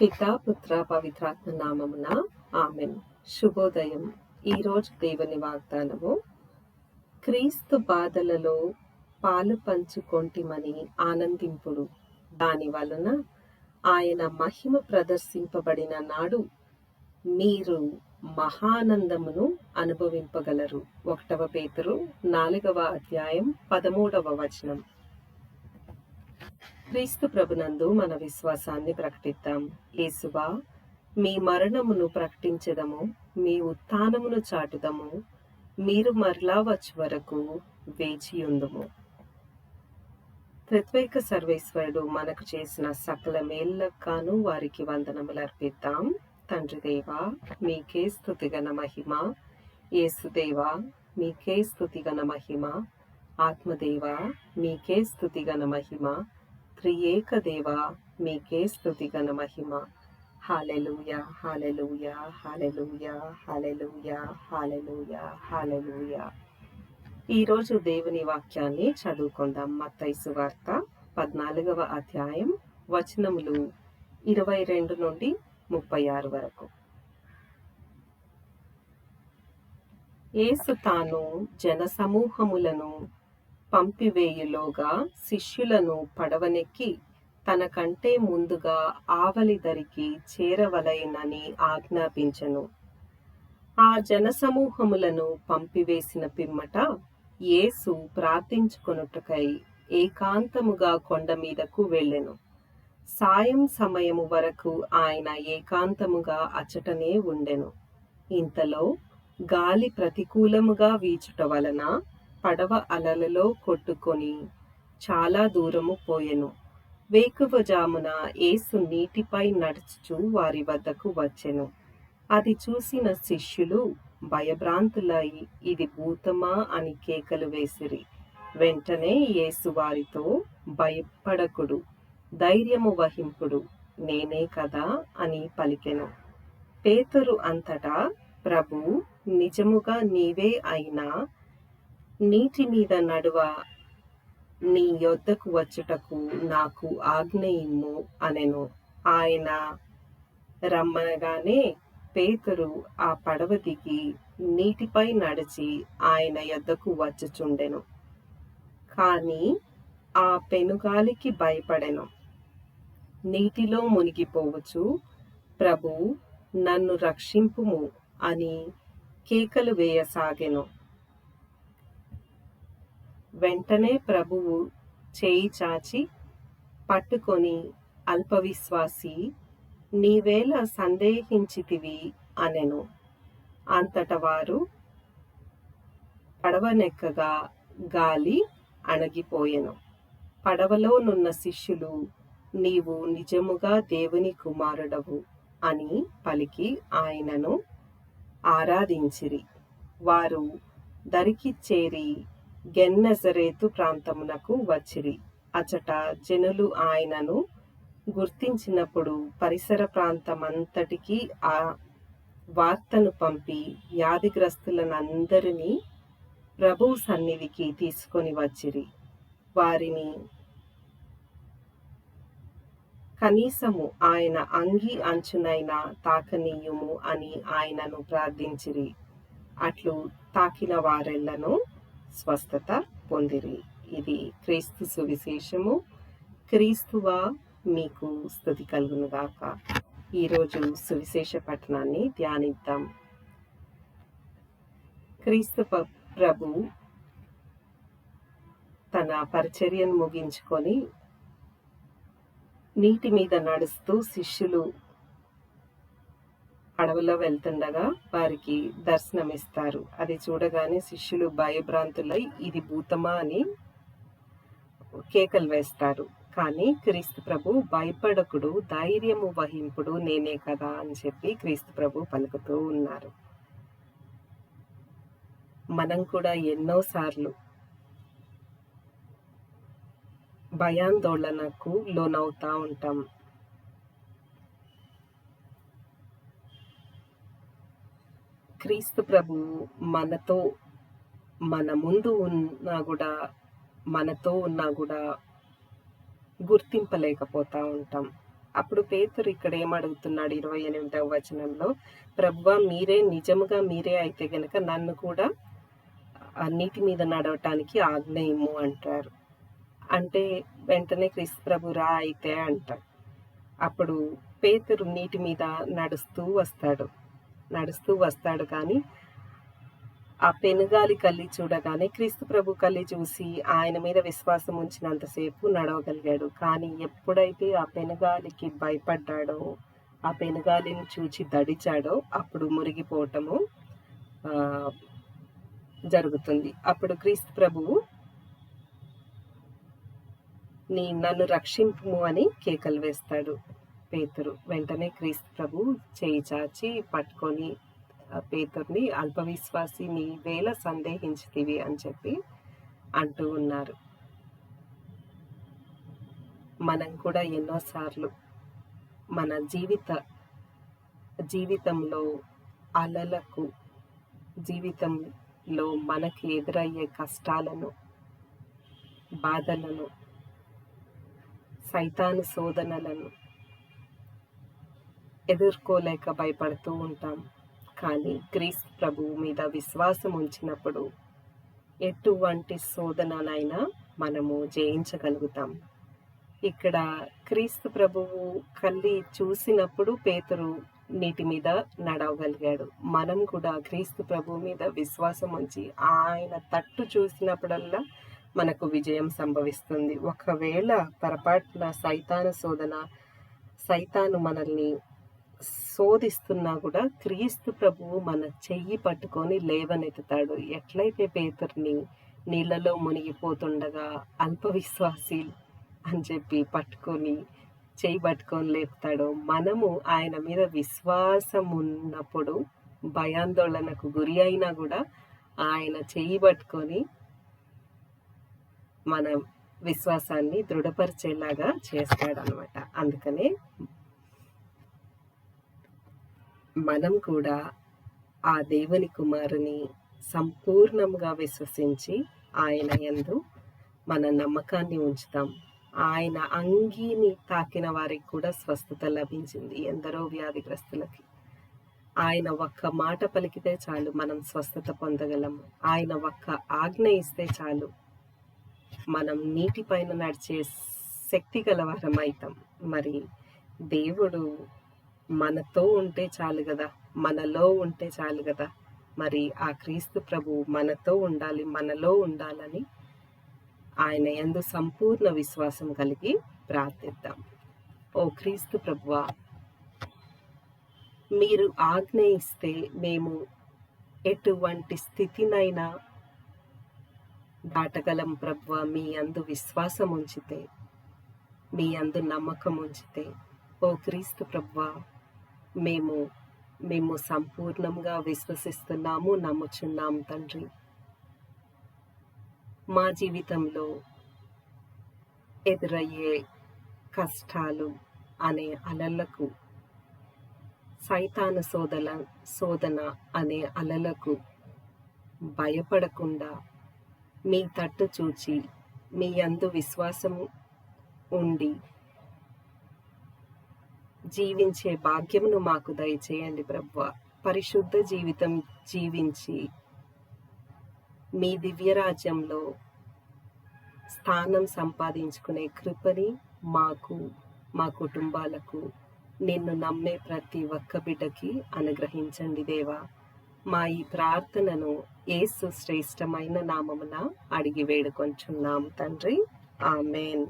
పితా పుత్ర పవిత్రాత్మ నామమున ఆమెన్. శుభోదయం. ఈరోజు దేవుని వాగ్దానము క్రీస్తు బాధలలో పాలు పంచుకొంటిమని ఆనందింపుడు. దాని వలన ఆయన మహిమ ప్రదర్శింపబడిన నాడు మీరు మహానందమును అనుభవింపగలరు. ఒకటవ పేతురు నాలుగవ అధ్యాయం పదమూడవ వచనం. క్రీస్తు ప్రభునందు మన విశ్వాసాన్ని ప్రకటిద్దాం. యేసువా మీ మరణమును ప్రకటించదము మీ ఉత్థానమును చాటుదము మీరు మరలా వచ్చి వరకు వేచి ఉందుము త్రిత్వైక సర్వేశ్వరుడు మనకు చేసిన సకల మేళ్ళకాను వారికి వందనములు అర్పిద్దాం తండ్రి దేవా మీకే స్థుతిగన మహిమ. యేసుదేవా మీకే స్థుతిగన మహిమ. ఆత్మదేవా మీకే స్థుతిగన మహిమ. త్రియేక దేవా మీకే స్థుతిగన మహిమ. Hallelujah hallelujah hallelujah hallelujah hallelujah hallelujah. ఈరోజు దేవుని వాక్యాన్ని చదువుకుందాం. మత్తైసు వార్త పద్నాలుగవ అధ్యాయం వచనములు ఇరవై రెండు నుండి ముప్పై ఆరు వరకు. ఏసు తాను జనసమూహములను పంపివేయులోగా శిష్యులను పడవనెక్కి తనకంటే ముందుగా ఆవలి దరికి చేరవలయనని ఆజ్ఞాపించెను. ఆ జనసమూహములను పంపివేసిన పిమ్మట యేసు ప్రార్థించుకొనుటకై ఏకాంతముగా కొండ మీదకు వెళ్ళెను. సాయం సమయము వరకు ఆయన ఏకాంతముగా అచటనే ఉండెను. ఇంతలో గాలి ప్రతికూలముగా వీచుట వలన పడవ అలలలో కొట్టుకొని చాలా దూరము పోయెను. వేకువజామున యేసు నీటిపై నడుచుచు వారి వద్దకు వచ్చెను. అది చూసిన శిష్యులు భయభ్రాంతులై ఇది భూతమా అని కేకలు వేసిరి. వెంటనే యేసు వారితో భయపడకుడు ధైర్యము వహింపుడు నేనే కదా అని పలికెను. పేతురు అంతటా ప్రభు నిజముగా నీవే అయినా నీటి మీద నడువ నీ యొద్దకు వచ్చుటకు నాకు ఆజ్ఞ ఇమ్ము అనెను. ఆయన రమ్మనగానే పేతురు ఆ పడవ దిగి నీటిపై నడిచి ఆయన యొద్దకు వచ్చుచుండెను. కాని ఆ పెనుగాలికి భయపడెను. నీటిలో మునిగిపోవచ్చు. ప్రభు నన్ను రక్షింపుము అని కేకలు వేయసాగెను. వెంటనే ప్రభువు చేయి చాచి పట్టుకొని అల్పవిశ్వాసి నీవేళ సందేహించితివి అనెను. అంతట వారు పడవనెక్కగా గాలి అణగిపోయెను. పడవలోనున్న శిష్యులు నీవు నిజముగా దేవుని కుమారుడవు అని పలికి ఆయనను ఆరాధించిరి. వారు దరికి చేరి గెన్నెజరేతు ప్రాంతమునకు వచ్చిరి. అచట జనులు ఆయనను గుర్తించినప్పుడు పరిసర ప్రాంతమంతటికి ఆ వార్తను పంపి వ్యాధిగ్రస్తులనందరినీ ప్రభు సన్నిధికి తీసుకొని వచ్చిరి. వారిని కనీసము ఆయన అంగి అంచునైనా తాకనీయుము అని ఆయనను ప్రార్థించిరి. అట్లు తాకిన వారెళ్ళను స్వస్థత పొందిరి. ఇది క్రీస్తు సువిశేషము. క్రీస్తువా మీకు స్థుతి కలుగునుగాక ఈరోజు సువిశేష పట్టణాన్ని ధ్యానిద్దాం. క్రీస్తు ప్రభు తన పరిచర్యను ముగించుకొని నీటి మీద నడుస్తూ శిష్యులు అడవిలో వెళ్తుండగా వారికి దర్శనమిస్తారు. అది చూడగానే శిష్యులు భయభ్రాంతులై ఇది భూతమా? అని కేకలు వేస్తారు. కానీ క్రీస్తు ప్రభు భయపడకుడు ధైర్యము వహింపుడు నేనే కదా? అని చెప్పి క్రీస్తు ప్రభు పలుకుతూ ఉన్నారు. మనం కూడా ఎన్నోసార్లు భయాందోళనకు లోనవుతా ఉంటాం. క్రీస్తు ప్రభు మనతో మన ముందు ఉన్నా కూడా మనతో ఉన్నా కూడా గుర్తింపలేకపోతా ఉంటాం. అప్పుడు పేతురు ఇక్కడ ఏమడుగుతున్నాడు ఇరవై ఎనిమిదవ వచనంలో ప్రభువా మీరే నిజముగా మీరే అయితే గనక నన్ను కూడా అన్నిటి నీటి మీద నడవటానికి ఆజ్ఞయము అంటారు. అంటే వెంటనే క్రీస్తు ప్రభు రా అయితే అంటారు అప్పుడు పేతురు నీటి మీద నడుస్తూ వస్తాడు. నడుస్తూ వస్తాడు కానీ ఆ పెనుగాలి కళ్ళి చూడగానే క్రీస్తు ప్రభు కళ్ళి చూసి ఆయన మీద విశ్వాసం ఉంచినంతసేపు నడవగలిగాడు. కానీ ఎప్పుడైతే ఆ పెనుగాలికి భయపడ్డాడో ఆ పెనుగాలిని చూచి దడిచాడో అప్పుడు మురిగిపోవటము జరుగుతుంది. అప్పుడు క్రీస్తు ప్రభువు నీ నన్ను రక్షింపుము అని కేకలు వేస్తాడు. పేతురు వెంటనే క్రీస్తు ప్రభు చేయి చాచి పట్టుకొని పేతుర్ని అల్పవిశ్వాసి నీ వేళ సందేహించితివి అని చెప్పి అంటూ ఉన్నారు. మనం కూడా ఎన్నోసార్లు మన జీవిత జీవితంలో అలలకు జీవితంలో మనకి ఎదురయ్యే కష్టాలను బాధలను సైతాను శోధనలను ఎదుర్కోలేక భయపడుతూ ఉంటాం. కానీ క్రీస్తు ప్రభువు మీద విశ్వాసం ఉంచినప్పుడు ఎటువంటి శోధననైనా మనము జయించగలుగుతాం. ఇక్కడ క్రీస్తు ప్రభువు కళ్ళి చూసినప్పుడు పేతురు నీటి మీద నడవగలిగాడు. మనం కూడా క్రీస్తు ప్రభువు మీద విశ్వాసం ఉంచి ఆయన తట్టు చూసినప్పుడల్లా మనకు విజయం సంభవిస్తుంది. ఒకవేళ పొరపాటున సైతాన శోధన సైతాను మనల్ని శోధిస్తున్నా కూడా క్రీస్తు ప్రభువు మన చెయ్యి పట్టుకొని లేవనెత్తుతాడు. ఎట్లయితే పేతుర్ని నీళ్ళలో మునిగిపోతుండగా అల్పవిశ్వాసి అని చెప్పి పట్టుకొని చెయ్యి పట్టుకొని లేపుతాడో మనము ఆయన మీద విశ్వాసం ఉన్నప్పుడు భయాందోళనకు గురి అయినా కూడా ఆయన చెయ్యి పట్టుకొని మన విశ్వాసాన్ని దృఢపరిచేలాగా చేస్తాడనమాట. అందుకనే మనం కూడా ఆ దేవుని కుమారుని సంపూర్ణంగా విశ్వసించి ఆయన యందు మన నమ్మకాన్ని ఉంచుతాం. ఆయన అంగీని తాకిన వారికి కూడా స్వస్థత లభించింది ఎందరో వ్యాధిగ్రస్తులకి. ఆయన ఒక్క మాట పలికితే చాలు మనం స్వస్థత పొందగలము. ఆయన ఒక్క ఆజ్ఞ ఇస్తే చాలు మనం నీటిపైన నడిచే శక్తి గలవారం అవుతాం మరి దేవుడు మనతో ఉంటే చాలు కదా మనలో ఉంటే చాలు కదా మరి ఆ క్రీస్తు ప్రభు మనతో ఉండాలి మనలో ఉండాలని ఆయన ఎందు సంపూర్ణ విశ్వాసం కలిగి ప్రార్థిద్దాం. ఓ క్రీస్తు ప్రభువా మీరు ఆజ్ఞ ఇస్తే మేము ఎటువంటి స్థితినైనా దాటగలం ప్రభువ మీ అందు విశ్వాసం ఉంచితే మీ అందు నమ్మకం ఉంచితే ఓ క్రీస్తు ప్రభువా మేము మేము సంపూర్ణంగా విశ్వసిస్తున్నాము నమ్ముచున్నాము తండ్రి. మా జీవితంలో ఎదురయ్యే కష్టాలు అనే అలలకు సైతాన శోధన శోధన అనే అలలకు భయపడకుండా మీ తట్టు చూచి మీ అందు విశ్వాసం ఉండి జీవించే భాగ్యమును మాకు దయచేయండి ప్రభువ. పరిశుద్ధ జీవితం జీవించి మీ దివ్యరాజ్యంలో స్థానం సంపాదించుకునే కృపని మాకు మా కుటుంబాలకు నిన్ను నమ్మే ప్రతి ఒక్క బిడ్డకి అనుగ్రహించండి దేవా. మా ఈ ప్రార్థనను ఏసు శ్రేష్టమైన నామమున అడిగి వేడుకొంచున్నాం తండ్రి. ఆమెన్.